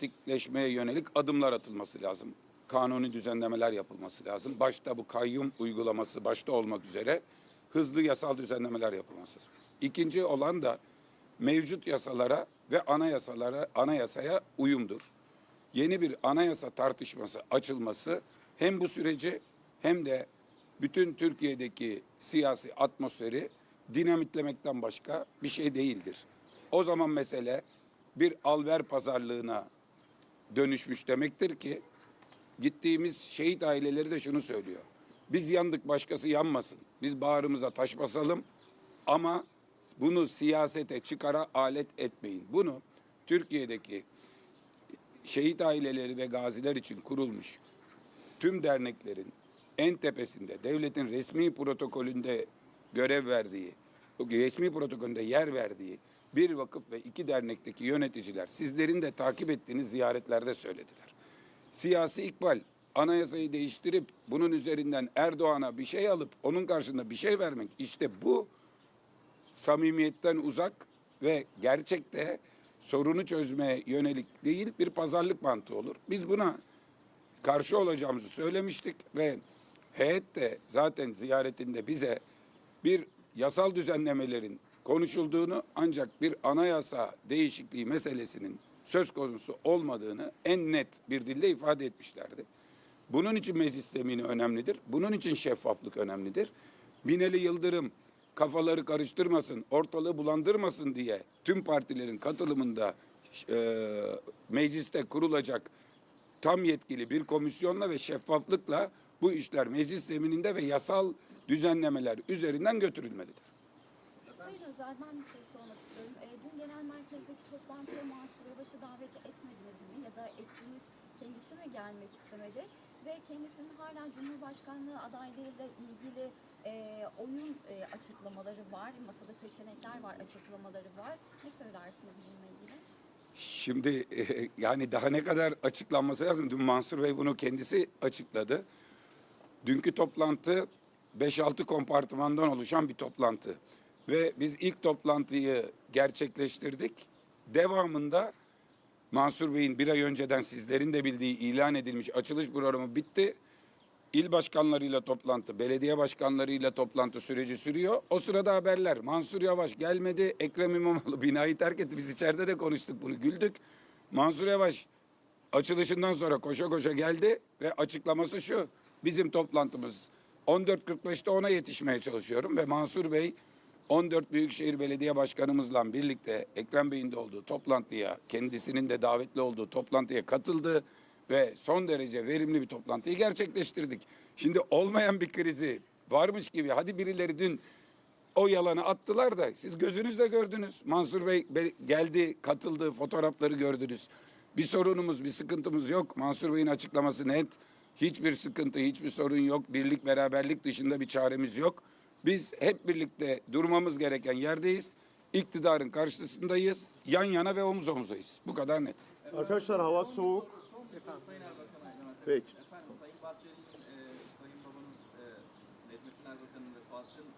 demokratikleşmeye yönelik adımlar atılması lazım. Kanuni düzenlemeler yapılması lazım. Başta bu kayyum uygulaması başta olmak üzere hızlı yasal düzenlemeler yapılması lazım. İkinci olan da mevcut yasalara ve anayasalara, anayasaya uyumdur. Yeni bir anayasa tartışması açılması hem bu süreci hem de bütün Türkiye'deki siyasi atmosferi dinamitlemekten başka bir şey değildir. O zaman mesele bir alver pazarlığına dönüşmüş demektir ki gittiğimiz şehit aileleri de şunu söylüyor. Biz yandık başkası yanmasın. Biz bağrımıza taş basalım ama bunu siyasete çıkara alet etmeyin. Bunu Türkiye'deki şehit aileleri ve gaziler için kurulmuş tüm derneklerin en tepesinde devletin resmi protokolünde görev verdiği, resmi protokolünde yer verdiği bir vakıf ve iki dernekteki yöneticiler sizlerin de takip ettiğiniz ziyaretlerde söylediler. Siyasi ikbal anayasayı değiştirip bunun üzerinden Erdoğan'a bir şey alıp onun karşında bir şey vermek işte bu samimiyetten uzak ve gerçekte sorunu çözmeye yönelik değil bir pazarlık mantığı olur. Biz buna karşı olacağımızı söylemiştik ve heyet de zaten ziyaretinde bize bir yasal düzenlemelerin konuşulduğunu ancak bir anayasa değişikliği meselesinin söz konusu olmadığını en net bir dille ifade etmişlerdi. Bunun için meclis zemini önemlidir. Bunun için şeffaflık önemlidir. Binali Yıldırım kafaları karıştırmasın, ortalığı bulandırmasın diye tüm partilerin katılımında e, mecliste kurulacak tam yetkili bir komisyonla ve şeffaflıkla bu işler meclis zemininde ve yasal düzenlemeler üzerinden götürülmelidir. Sayın Özel ben bir soru sormak istiyorum. E, dün genel merkezdeki toplantıya Mansur Yavaş'ı davet etmediniz mi? Ya da ettiniz kendisi mi gelmek istemedi? Ve kendisinin hala Cumhurbaşkanlığı adaylığıyla ilgili e, oyun e, açıklamaları var. Masada seçenekler var, açıklamaları var. Ne söylersiniz bununla ilgili? Şimdi e, yani daha ne kadar açıklanması lazım? Dün Mansur Bey bunu kendisi açıkladı. Dünkü toplantı 5-6 kompartımandan oluşan bir toplantı. Ve biz ilk toplantıyı gerçekleştirdik. Devamında Mansur Bey'in bir ay önceden sizlerin de bildiği ilan edilmiş açılış programı bitti. İl başkanlarıyla toplantı, belediye başkanlarıyla toplantı süreci sürüyor. O sırada haberler. Mansur Yavaş gelmedi, Ekrem İmamoğlu binayı terk etti. Biz içeride de konuştuk bunu, güldük. Mansur Yavaş açılışından sonra koşa koşa geldi ve açıklaması şu. Bizim toplantımız 14.45'te ona yetişmeye çalışıyorum ve Mansur Bey 14 Büyükşehir Belediye Başkanımızla birlikte Ekrem Bey'in de olduğu toplantıya, kendisinin de davetli olduğu toplantıya katıldı ve son derece verimli bir toplantıyı gerçekleştirdik. Şimdi olmayan bir krizi varmış gibi hadi birileri dün o yalanı attılar da siz gözünüzle gördünüz. Mansur Bey be- geldi, katıldı, fotoğrafları gördünüz. Bir sorunumuz, bir sıkıntımız yok. Mansur Bey'in açıklaması net. Hiçbir sıkıntı, hiçbir sorun yok. Birlik, beraberlik dışında bir çaremiz yok. Biz hep birlikte durmamız gereken yerdeyiz. İktidarın karşısındayız. Yan yana ve omuz omuzayız. Bu kadar net. Arkadaşlar hava soğuk. Peki. Efendim Sayın Bahçeli'nin, e, Sayın Babanın, e, Necmettin Erbakan'ın vefatının